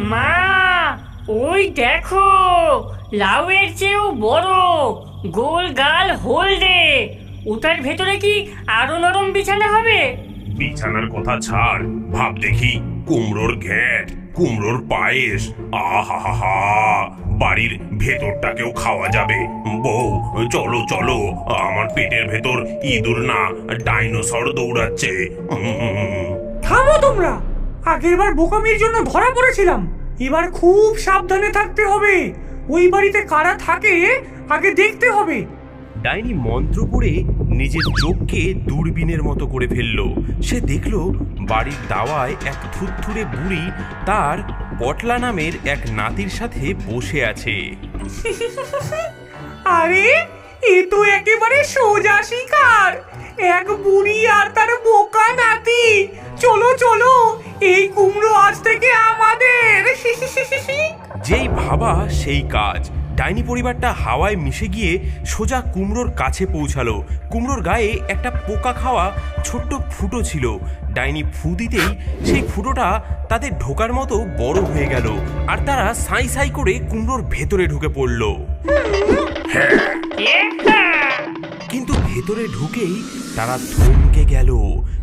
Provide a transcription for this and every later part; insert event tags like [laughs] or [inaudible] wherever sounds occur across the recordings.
মা ওই দেখো লাউয়ের চেয়েও বড় গোল গাল হলদে। ওটার ভেতরে কি আরও নরম বিছানা হবে? বিছানার কথা ছাড় ভাব দেখি কুমড়োর ঘ্যাট কুমড়োর পায়েস আহা বাড়ির ভেতরটাকেও খাওয়া যাবে। বউ চলো চলো আমার পেটের ভেতর ইঁদুর না ডাইনোসর দৌড়াচ্ছে। থামো তোমরা! আগেরবার বোকামির জন্য ধরা পড়েছিলাম। এবার খুব সাবধানে থাকতে হবে। ওই বাড়িতে কারা থাকে আগে দেখতে হবে। ডাইনি মন্ত্র করে নিজের চোখকে দূরবীনের মতো করে ফেলল। সে দেখল বাড়ির দাওয়ায় এক থুরথুরে বুড়ি তার পটলা নামের এক নাতির সাথে বসে আছে। [laughs] আরে এ তো একেবারে সোজা শিকার। এক বুড়ি আর তার বোকা নাতি। চলো চলো এই কুমড়ো আজ থেকে আমাদের। যেই ভাবা সেই কাজ। ডাইনি পরিবারটা হাওয়ায় মিশে গিয়ে সোজা কুমড়োর কাছে পৌঁছালো। কুমড়োর গায়ে একটা পোকা খাওয়া ছোট্ট ফুটো ছিল। ডাইনি ফু দিতেই সেই ফুটোটা তাদের ঢোকার মতো বড় হয়ে গেল আর তারা সাই সাই করে কুমড়োর ভেতরে ঢুকে পড়ল। কিন্তু ভেতরে ঢুকেই তারা থমকে গেল।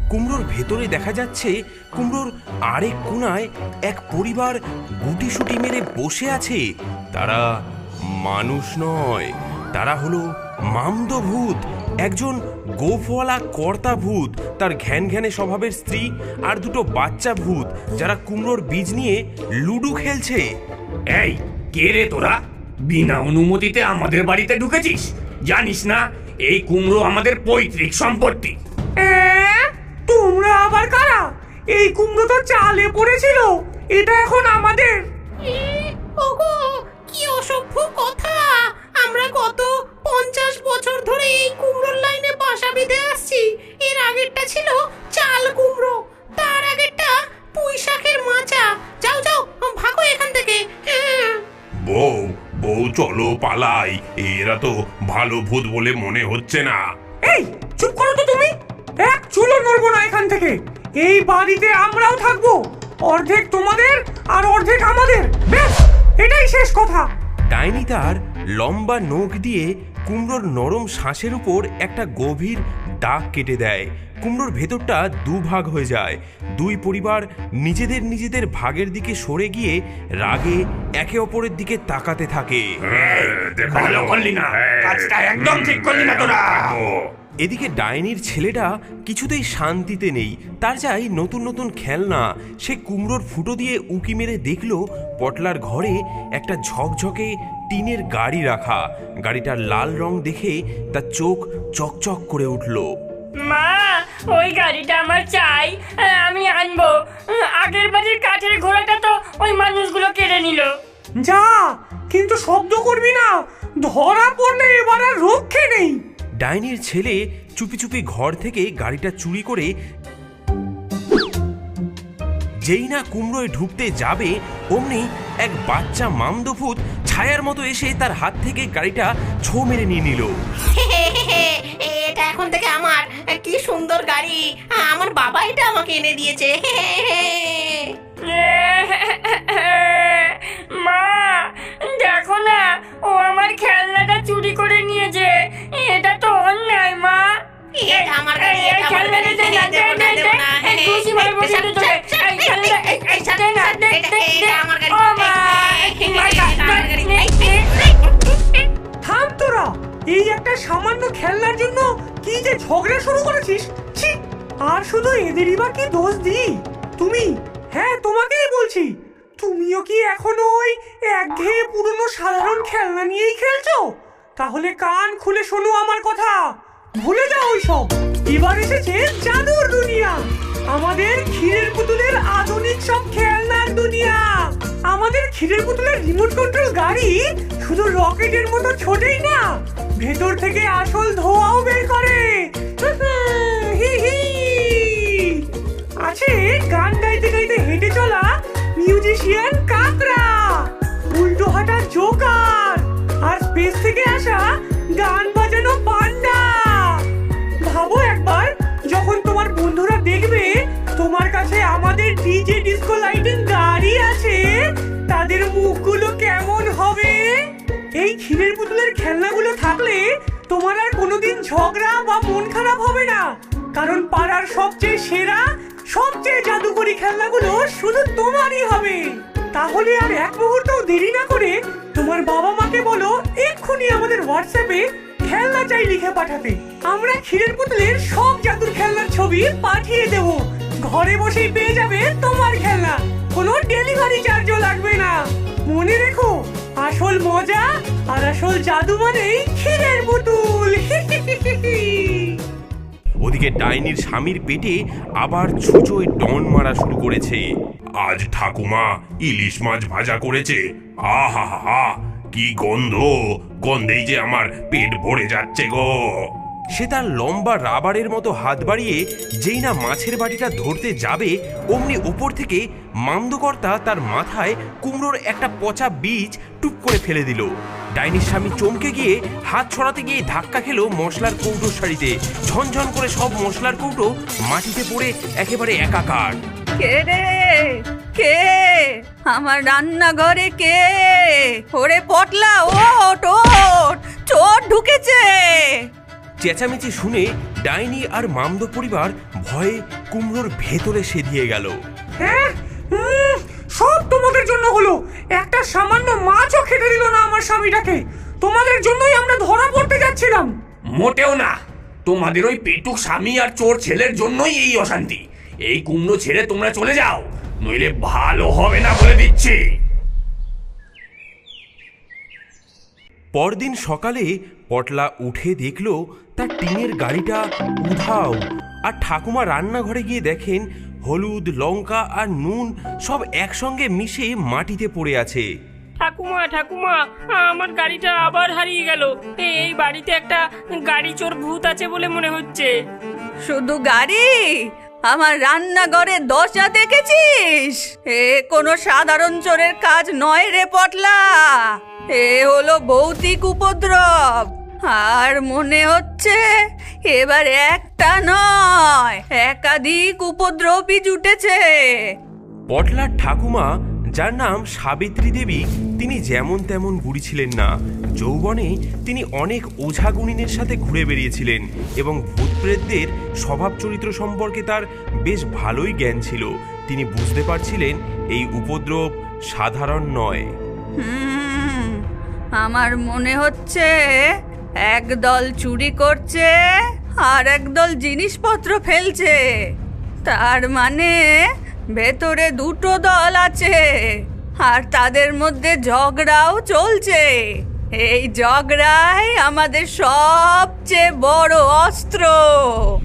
কুমড়োর ভেতরে দেখা যাচ্ছে কুমড়োর আরেক কোনায় এক পরিবার গুটিসুটি মেরে বসে আছে। তারা মানুষ নয়, তারা হলো মামদভূত, একজন গোফওয়ালা কর্তা ভূত তার ঘ্যান ঘ্যানে স্বভাবের স্ত্রী আর দুটো বাচ্চা ভূত যারা কুমড়োর বীজ নিয়ে লুডু খেলছে। এই, কে রে তোরা? বিনা অনুমতিতে আমাদের বাড়িতে ঢুকেছিস? জানিস না এই কুমড়ো আমাদের পৈতৃক সম্পত্তি। এ, তোমরা আবার কারা? এই কুমড়ো তো চালে পড়েছিল এটা এখন আমাদের। ওগো কি অসভ্য কথা। আমরা গত পঞ্চাশ বছর ধরে এই কুমড়োর লাইনে বাসা বেঁধে আসছি। এর আগেরটা ছিল চাল কুমড়ো তার আগেরটা পুঁই শাকের মাচা। যাও যাও ভাগো এখান থেকে। হ্যাঁ চলো পালাই। এরা তো ভালো ভূত বলে মনে হচ্ছে না। এই চুপ করো তো তুমি। এক চুলো নড়বো না এখান থেকে। এই বাড়িতে আমরাও থাকব। অর্ধেক তোমাদের আর অর্ধেক আমাদের। বেশ এটাই শেষ কথা। ডাইনি তার লম্বা নখ দিয়ে কুমড়োর নরম শ্বাসের উপর একটা গভীর দাগ কেটে দেয়। কুমড়োর ভেতরটা দুভাগ হয়ে যায়। দুই পরিবার নিজেদের নিজেদের ভাগের দিকে সরে গিয়ে রাগে একে অপরের দিকে তাকাতে থাকে। ভালো করলি না। কাজটা একদম ঠিক করলি না তোরা। এদিকে ডাইনির ছেলেটা কিছুতেই শান্তিতে নেই। তার চাই নতুন নতুন খেলনা সে কুমড়োর ফুটো দিয়ে উঁকি মেরে দেখল পটলার ঘরে একটা ঝকঝকে টিনের গাড়ি রাখা। গাড়িটার লাল রং দেখে তার চোখ চকচক করে উঠল। মা ওই গাড়িটা আমার চাই আমি আনব। আগের বাড়ির কাঠের ঘোড়াটা তো ওই মানুষগুলো কেড়ে নিল। যা কিন্তু শব্দ করবি না। ধরা পড়লে এবার আর রক্ষে নেই। ডাইনির ছেলে চুপি চুপি ঘর থেকে গাড়িটা চুরি করে যেই না কুমড়োয় ঢুকতে যাবে অমনি এক বাচ্চা মামদভূত ছায়ার মতো এসে তার হাত থেকে গাড়িটা ছো মেরে নিয়ে নিল। [laughs] এটা এখন থেকে আমার। কি সুন্দর গাড়ি। আমার বাবা এটা আমাকে এনে দিয়েছে। [laughs] [laughs] মা! দেখো না ও আমার খেলনাটা চুরি করে নিয়েছে এটা তো অন্যায় মা। থাম তোরা এই একটা সামান্য খেলনার জন্য কি যে ঝগড়া শুরু করেছিস ছি আর শুধু এদেরই বা কি দোষ দিই তুমি হ্যাঁ তোমাকেই বলছি তুমিও কি এখনও ওই একঘেয়ে পুরনো সাধারণ খেলনা নিয়েই খেলছো? তাহলে কান খুলে শোনো আমার কথা। ভুলে যাও সব এবার এসেছে জাদুর দুনিয়া। আমাদের ক্ষীরের পুতুলের আধুনিক সব খেলনার দুনিয়া। আমাদের ক্ষীরের পুতুলের রিমোট কন্ট্রোল গাড়ি শুধু রকেটের মতো ছোটেই না, ভেতর থেকে আসল ধোঁয়াও বের করে। আছে গান এশিয়ান কাকরা উল্টো হাঁটার জোকার, আর স্পেস থেকে আসা গান বাজানো পান্ডা। ভাবো একবার, যখন তোমার বন্ধুরা দেখবে তোমার কাছে আমাদের ডিজে ডিস্কো লাইটিং গাড়ি আছে, তাদের মুখগুলো কেমন হবে? এই ক্ষীরের পুতুলের খেলনাগুলো থাকলে তোমার আর কোনোদিন ঝগড়া বা মন খারাপ হবে না, কারণ পাড়ার সবচেয়ে সেরা সবচেয়ে জাদুকরি খেলনাগুলো শুধু তোমারই হবে। তাহলে আর এক মুহূর্তও দেরি না করে তোমার বাবা মাকে বলো, এক্ষুনি আমাদের হোয়াটসঅ্যাপে খেলনা চাই লিখে পাঠাতে। আমরা ক্ষীরের পুতুলের সব জাদুর খেলনার ছবি পাঠিয়ে দেব। ঘরে বসেই পেয়ে যাবে তোমার খেলনা। কোনো ডেলিভারি চার্জও লাগবে না। মনে রেখো, আসল মজা আর আসল জাদু মানেই ক্ষীরের পুতুল। [laughs] ওদিকে ডাইনির স্বামীর পেটে আবার ছুঁচোয় ডন মারা শুরু করেছে। আজ ঠাকুমা ইলিশ মাছ ভাজা করেছে। আহা হা কি গন্ধ! গন্ধেই যে আমার পেট ভরে যাচ্ছে গো। সে তার লম্বা রাবারের মতো হাত বাড়িয়ে যেই না মাছের বাটিটা ধরতে যাবে, অমনি উপর থেকে মামদকর্তা তার মাথায় কুমড়োর একটা পচা বীজ টুপ করে ফেলে দিল। ডাইনির স্বামী চমকে গিয়ে হাত ছড়াতে গিয়ে ধাক্কা খেলো মশলার কৌটোর শাড়িতে ঝনঝন করে সব মশলার কৌটো মাটিতে পড়ে একেবারে একাকার। কে রে? কে? আমার রান্নাঘরে কে? ওরে পটলা ওট ওট চোর ঢুকেছে। চেঁচামেচি শুনে ডাইনি আর মামদো পরিবার ভয়ে কুমড়োর ভেতরে সেধিয়ে গেল। হ্যাঁ সব তোমাদের জন্য হলো। একটা সামান্য মাছও খেতে দিল না আমার স্বামীটাকে। তোমাদের জন্যই আমরা ধরা পড়তে যাচ্ছিলাম। মোটেও না। তোমাদের ওই পেটুক স্বামী আর চোর ছেলের জন্যই এই অশান্তি। এই কুমড়ো ছেড়ে তোমরা চলে যাও নইলে ভালো হবে না বলে দিচ্ছি। পরদিন সকালে পটলা উঠে দেখল তার টিনের গাড়িটা উধাও আর ঠাকুমা রান্নাঘরে গিয়ে দেখেন হলুদ লঙ্কা আর নুন সব একসঙ্গে মিশে মাটিতে পড়ে আছে। ঠাকুমা ঠাকুমা আমার গাড়িটা আবার হারিয়ে গেল। এই বাড়িতে একটা গাড়ি চোর ভূত আছে বলে মনে হচ্ছে। শুধু গাড়ি? আমার রান্নাঘরে দশা দেখেছিস? এ কোনো সাধারণ চোরের কাজ নয় রে পটলা। এ হলো ভৌতিক উপদ্রব। আর মনে হচ্ছে এবার একটা নয় একাধিক উপদ্রবই জুটেছে। পটলার ঠাকুমা যার নাম সাবিত্রী দেবী তিনি যেমন তেমন বুড়ি ছিলেন না। যৌবনে তিনি অনেক ওঝা গুণিনের সাথে ঘুরে বেরিয়েছিলেন এবং ভূতপ্রেতদের স্বভাব চরিত্র সম্পর্কে তার বেশ ভালোই জ্ঞান ছিল। তিনি বুঝতে পারছিলেন এই উপদ্রব সাধারণ নয়। আমার মনে হচ্ছে একদল চুরি করছে আর একদল জিনিসপত্র ফেলছে। তার মানে ভেতরে দুটো দল আছে আর তাদের মধ্যে ঝগড়াও চলছে। এই ঝগড়াই আমাদের সবচেয়ে বড় অস্ত্র।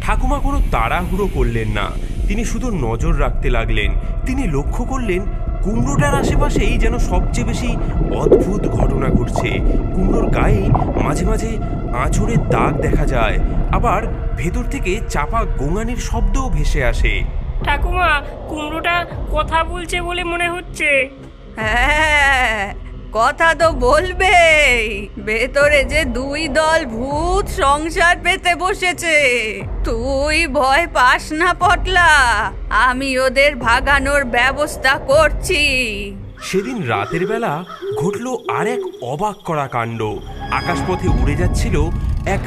ঠাকুমা কোনো তাড়াহুড়ো করলেন না। তিনি শুধু নজর রাখতে লাগলেন। তিনি লক্ষ্য করলেন কুমড়োটার আশেপাশেই যেন সবচেয়ে বেশি অদ্ভুত ঘটনা ঘটছে। কুমড়োর গায়ে মাঝে মাঝে আঁচড়ের দাগ দেখা যায়। আবার ভেতর থেকে চাপা গোঙানির শব্দও ভেসে আসে। ঠাকুমা কুমড়োটা কথা বলছে বলে মনে হচ্ছে। হ্যাঁ কথা তো বলবেই। ভেতরে যে দুই দল ভূত সংসার পেতে বসেছে, তুই ভয় পাস না পটলা। আমি ওদের ভাগানোর ব্যবস্থা করছি। সেদিন রাতের বেলা ঘটল আর এক অবাক করা কাণ্ড। আকাশপথে উড়ে যাচ্ছিল এক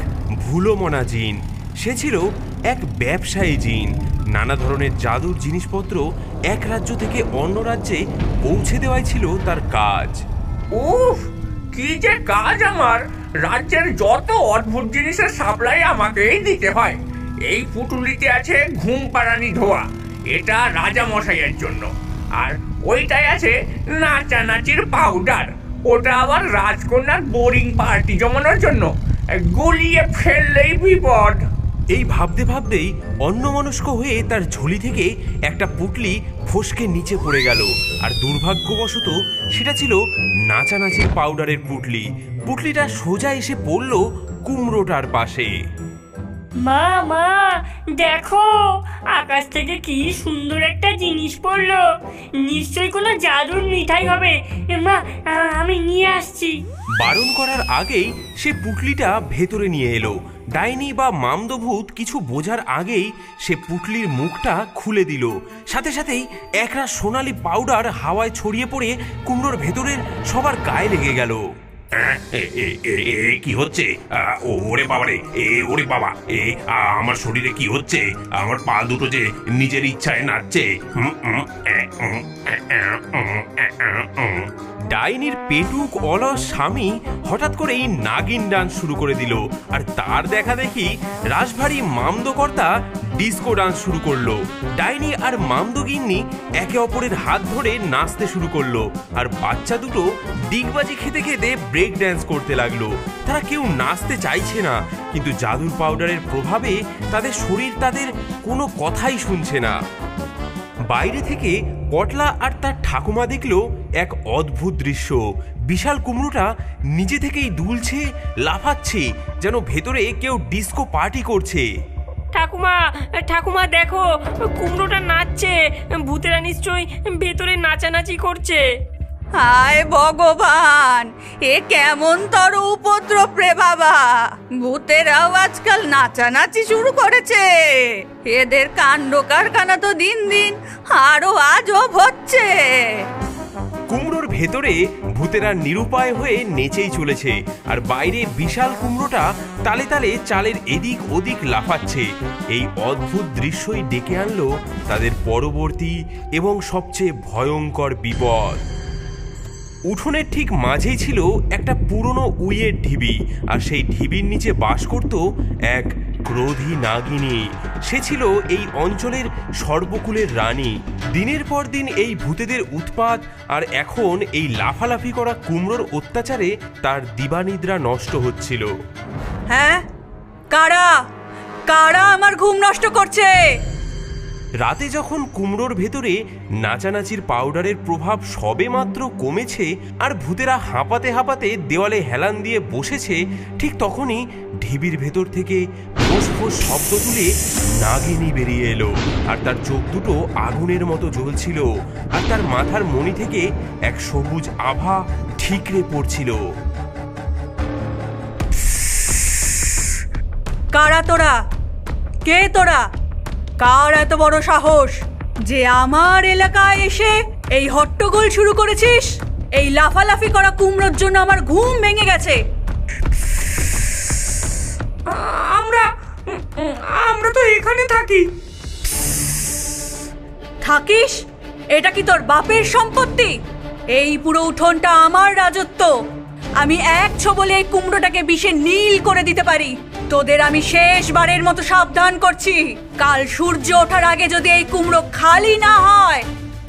ভুলোমনা জিন। সে ছিল এক ব্যবসায়ী জিন। নানা ধরনের জাদুর জিনিসপত্র এক রাজ্য থেকে অন্য রাজ্যে পৌঁছে দেওয়াই ছিল তার কাজ। উফ, কি যে কাজ আমার। রাজ্যের যত অদ্ভুত জিনিসের সাপ্লাই আমাকেই দিতে হয়। এই পুটুলিতে আছে ঘুম পাড়ানি ধোয়া। এটা রাজা মশাইয়ের জন্য। আর ওইটাই আছে নাচানাচির পাউডার ওটা আবার রাজকন্যার বোরিং পার্টি জমানোর জন্য। গুলিয়ে ফেললেই বিপদ। এই ভাবতে ভাবতেই অন্যমনস্ক হয়ে তার ঝুলি থেকে একটা পুটলি ফসকে নিচে পড়ে গেল। আর দুর্ভাগ্যবশত সেটা ছিল নাচানাচির পাউডারের পুটলি। পুটলিটা সোজা এসে পড়ল কুমড়োটার পাশে। মা মা, দেখো, আকাশ থেকে কি সুন্দর একটা জিনিস পড়ল। নিশ্চয়ই কোনো জাদুর মিঠাই হবে। মা আমি নিয়ে আসছি। বারণ করার আগেই সে পুটলিটা ভেতরে নিয়ে এলো। ডাইনি বা মামদভূত কিছু বোঝার আগেই সে পুটলির মুখটা খুলে দিল। সাথে সাথেই একরা সোনালি পাউডার হাওয়ায় ছড়িয়ে পড়ে কুমড়োর ভেতরের সবার গায়ে লেগে গেল। কি হচ্ছে? ওরে বাবা রে এ, ওরে বাবা, এ আমার শরীরে কি হচ্ছে? আমার পা দুটো যে নিজের ইচ্ছায় নাচছে। ডাইনির পেটুক অলস স্বামী হঠাৎ করেই নাগিন ডান্স শুরু করে দিল। আর তার দেখা দেখি রাসভারী মামদকর্তা ডিস্কো ডান্স শুরু করল। ডাইনি আর মামদগিন্নি একে অপরের হাত ধরে নাচতে শুরু করল। আর বাচ্চা দুটো ডিগবাজি খেতে খেতে ব্রেক ড্যান্স করতে লাগল। তারা কেউ নাচতে চাইছে না, কিন্তু জাদুর পাউডারের প্রভাবে তাদের শরীর তাদের কোনো কথাই শুনছে না। বাইরে থেকে পটলা আর তার ঠাকুমা দেখল এক অদ্ভুত দৃশ্য। বিশাল কুমড়োটা নিজে থেকেই দুলছে, লাফাচ্ছে, যেন ভেতরে কেউ ডিস্কো পার্টি করছে। ঠাকুমা ঠাকুমা দেখো, কুমড়োটা নাচছে, ভূতেরা নিশ্চয়ই ভেতরে নাচানাচি করছে। হায় ভগবান, এ কেমন তর উপদ্রব রে বাবা। ভূতেরাও আজকাল নাচানাচি শুরু করেছে। এদের কাণ্ড কারখানা তো দিন দিন আরও আজব হচ্ছে। কুমড়োর ভেতরে ভূতেরা নিরুপায় হয়ে নেচেই চলেছে, আর বাইরে বিশাল কুমড়োটা তালে তালে চালের এদিক ওদিক লাফাচ্ছে। এই অদ্ভুত দৃশ্যই ডেকে আনলো তাদের পরবর্তী এবং সবচেয়ে ভয়ঙ্কর বিপদ। উঠোনের ঠিক মাঝেই ছিল একটা পুরনো উইয়ের ঢিবি, আর সেই ঢিবির নিচে বাস করত এক ক্রোধী নাগিনী। সে ছিল এই অঞ্চলের সর্বকুলের রানী। দিনের পর দিন এই ভূতেদের উৎপাত, আর এখন এই লাফালাফি করা কুমড়োর অত্যাচারে তার দিবানিদ্রা নষ্ট হচ্ছিল। হ্যাঁ? কারা? কারা আমার ঘুম নষ্ট করছে? রাতে যখন কুমড়োর ভেতরে নাচানাচির পাউডারের প্রভাব সবে মাত্র কমেছে আর ভূতেরা হাঁপাতে হাঁপাতে দেওয়ালে হেলান দিয়ে বসেছে, ঠিক তখনই ঢিবির ভেতর থেকে ফোঁস ফোঁস শব্দ তুলে নাগিনী বেরিয়ে এলো। আর তার চোখ দুটো আগুনের মতো জ্বলছিল আর তার মাথার মণি থেকে এক সবুজ আভা ঠিকরে পড়ছিল। কারা তোরা? কে তোরা? কার এত বড় সাহস? যে আমার এলাকায় এসে এই হট্টগোল শুরু করেছিস? এই লাফালাফি করা কুমড়োর জন্য আমার ঘুম ভেঙে গেছে। আমরা আমরা তো এখানে থাকি। থাকিস? এটা কি তোর বাপের সম্পত্তি? এই পুরো উঠোনটা আমার রাজত্ব। আমি এক ছোবলে এই কুমড়োটাকে বিষে নীল করে দিতে পারি। তোদের আমি শেষবারের মতো সাবধান করছি। কাল সূর্য ওঠার আগে যদি এই কুমড়ো খালি না হয়,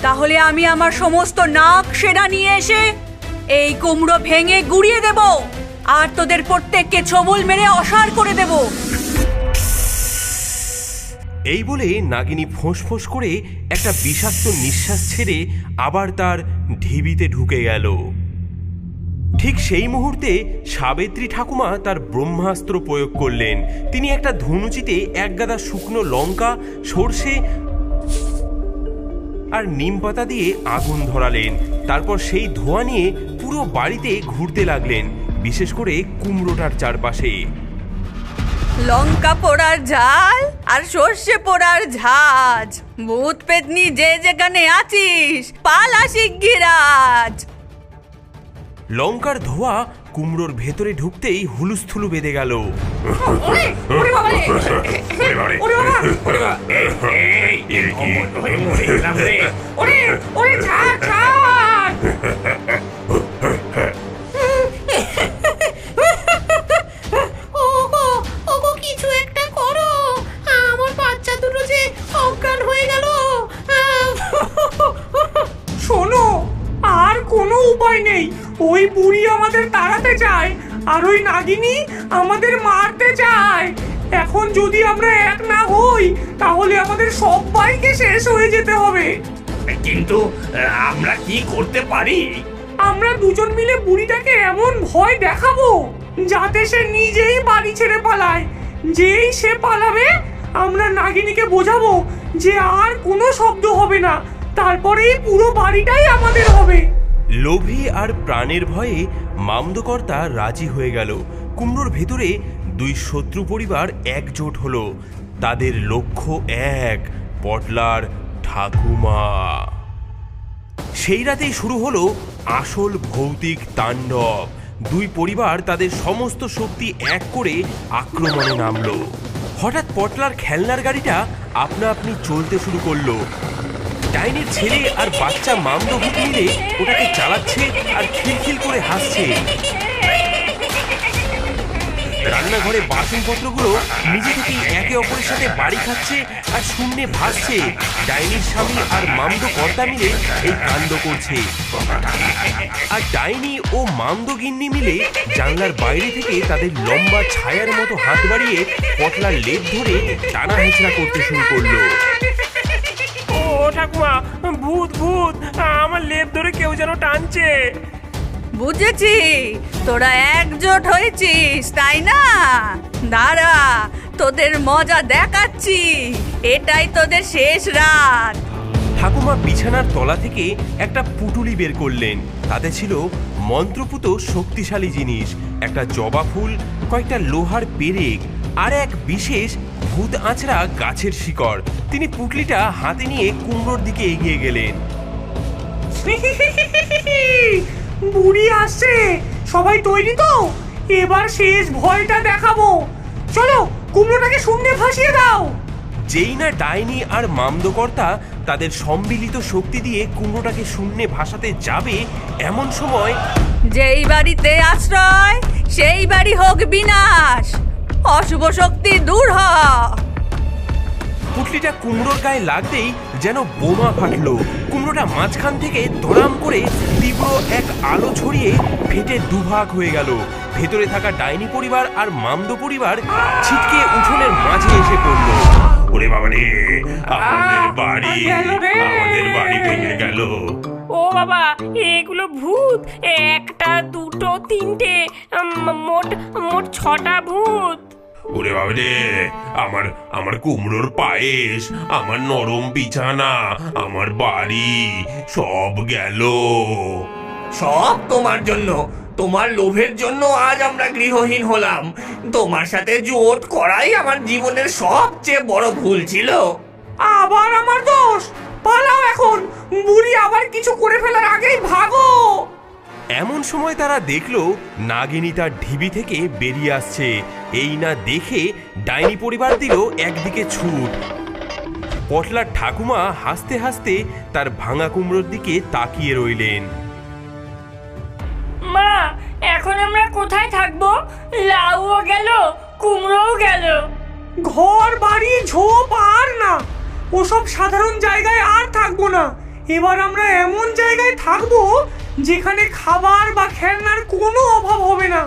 তাহলে আমি আমার সমস্ত নাক সেরা নিয়ে এসে এই কুমড়ো ভেঙে গুড়িয়ে দেব আর তোদের প্রত্যেককে ছবল মেরে অসার করে দেবো। এই বলে নাগিনী ফোঁস করে একটা বিষাক্ত নিঃশ্বাস ছেড়ে আবার তার ঢিবিতে ঢুকে গেল। ঠিক সেই মুহূর্তে সাবিত্রী ঠাকুমা তার ব্রহ্মাস্ত্র প্রয়োগ করলেন। তিনি একটা ধনুচিতে একগাদা শুকনো লঙ্কা, সর্ষে আর নিম পাতা দিয়ে আগুন ধরালেন। তারপর সেই ধোঁয়া নিয়ে পুরো বাড়িতে ঘুরতে লাগলেন, বিশেষ করে কুমড়োটার চারপাশে। লঙ্কা পোড়ার ঝাল আর সর্ষে পোড়ার ঝাঁজ। ভূত পেতনি যে যেখানে আছিস, পালা শিগগিরাজ। লঙ্কার ধোয়া কুমড়োর ভেতরে ঢুকতেই হুলুস্থুলু বেঁধে গেল। ওরে ছাড় ছাড়! আর ওই নাগিনী আমাদের মারতে চায়। এখন যদি আমরা এক না হই তাহলে আমাদের সবাইকে শেষ হয়ে যেতে হবে। কিন্তু আমরা কি করতে পারি? আমরা দুজন মিলে বুড়িটাকে এমন ভয় দেখাবো যাতে সে নিজেই বাড়ি ছেড়ে পালায়। যেই সে পালাবে আমরা নাগিনীকে বোঝাবো যে আর কোনো শব্দ হবে না। তারপরেই পুরো বাড়িটাই আমাদের হবে। লোভী আর প্রাণের ভয়ে মামদকর্তা রাজি হয়ে গেল। কুমড়োর ভেতরে দুই শত্রু পরিবার একজোট হলো। তাদের লক্ষ্য এক, পটলার ঠাকুমা। সেই রাতেই শুরু হলো আসল ভৌতিক তাণ্ডব। দুই পরিবার তাদের সমস্ত শক্তি এক করে আক্রমণে নামলো। হঠাৎ পটলার খেলনার গাড়িটা আপনা আপনি চলতে শুরু করল। ডাইনির ছেলে আর বাচ্চা মামদভূত মিলে ওটাকে চালাচ্ছে আর খিলখিল করে হাসছে। রান্নাঘরে বাসনপত্রগুলো নিজে থেকেই একে অপরের সাথে বাড়ি খাচ্ছে আর শূন্যে ভাসছে। ডাইনির স্বামী আর মামদ কর্তা মিলে এই কাণ্ড করছে। আর ডাইনি ও মামদ গিন্নি মিলে জানলার বাইরে থেকে তাদের লম্বা ছায়ার মতো হাত বাড়িয়ে পটলার লেপ ধরে টানা হেঁচড়া করতে শুরু করল। ঠাকুমা ভূত ভূত আমার লেপ ধরে কেউ যেন টানছে। বুঝেছি তোরা একজোট হয়েছিস তাই না? দাঁড়া তোদের মজা দেখাচ্ছি এটাই তোদের শেষ রাত। ঠাকুমা বিছানার তলা থেকে একটা পুটুলি বের করলেন। তাতে ছিল মন্ত্রপুত শক্তিশালী জিনিস একটা জবা ফুল কয়েকটা লোহার পেরেক আর এক বিশেষ ভূত আঁচড়া গাছের শিকড়। তিনি পুটলিটা হাতে নিয়ে কুমড়োর দিকে এগিয়ে গেলেন। [laughs] বুড়ি আসছে! সবাই তৈরি তো? এবার শেষ ভয়টা দেখাবো। চলো কুমড়োটাকে শূন্যে ভাসিয়ে দাও! যেই না ডাইনি আর মামদকর্তা তাদের সম্মিলিত শক্তি দিয়ে কুমড়োটাকে শূন্যে ভাসাতে যাবে এমন সময় যেই বাড়িতে আশ্রয় সেই বাড়ি হোক বিনাশ! অশুভ শক্তি দূর হ। পুটলিটা কুমড়োর গায়ে লাগতেই যেন বোমা ফাটলো। কুমড়োটা মাঝখান থেকে ধরাম করে তীব্র এক আলো ছড়িয়ে ফেটে দুভাগ হয়ে গেল। ভেতরে থাকা ডাইনি পরিবার আর মামদো পরিবার ছিটকে উঠোনের মাঝে এসে পড়ল। ওরে বাবা রে আমাদের বাড়ি আমাদের বাড়ি ভেঙে গেল। ও বাবা এগুলো ভূত। একটা দুটো তিনটে মোট মোট ছটা ভূত। ওরে বাবা রে, আমার আমার কুমড়োর পায়েস, আমার নরম বিছানা, আমার বাড়ি, সব গেল। সব তোমার জন্য। তোমার লোভের জন্য আজ আমরা গৃহহীন হলাম। তোমার সাথে জোট করাই আমার জীবনের সবচেয়ে বড় ভুল ছিল। আবার আমার দোষ? পালাও এখন। বুড়ি আবার কিছু করে ফেলার আগেই ভাগো। এমন সময় তারা দেখল নাগিনী তার ঢিবি থেকে বেরিয়ে আসছে। এই না দেখে ডাইনি পরিবার দিল একদিকে ছুট। পটলার ঠাকুমা হাসতে হাসতে তার ভাঙা কুমড়োর দিকে তাকিয়ে রইলেন। মা এখন আমরা কোথায় থাকব? লাউও গেল কুমড়োও গেল। ঘর বাড়ি ঝোপ আর না। ওসব সাধারণ জায়গায় আর থাকব না। এবার আমরা এমন জায়গায় থাকব যেখানে খাবার বা খেলনার কোনো অভাব হবে না।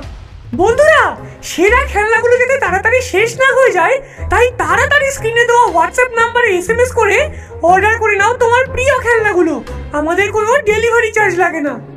বন্ধুরা, সেরা খেলনাগুলো যাতে তাড়াতাড়ি শেষ না হয়ে যায়, তাই তাড়াতাড়ি স্ক্রিনে দেওয়া হোয়াটসঅ্যাপ নাম্বারে এস এম এস করে অর্ডার করে নাও তোমার প্রিয় খেলনাগুলো। আমাদের কোনো ডেলিভারি চার্জ লাগে না।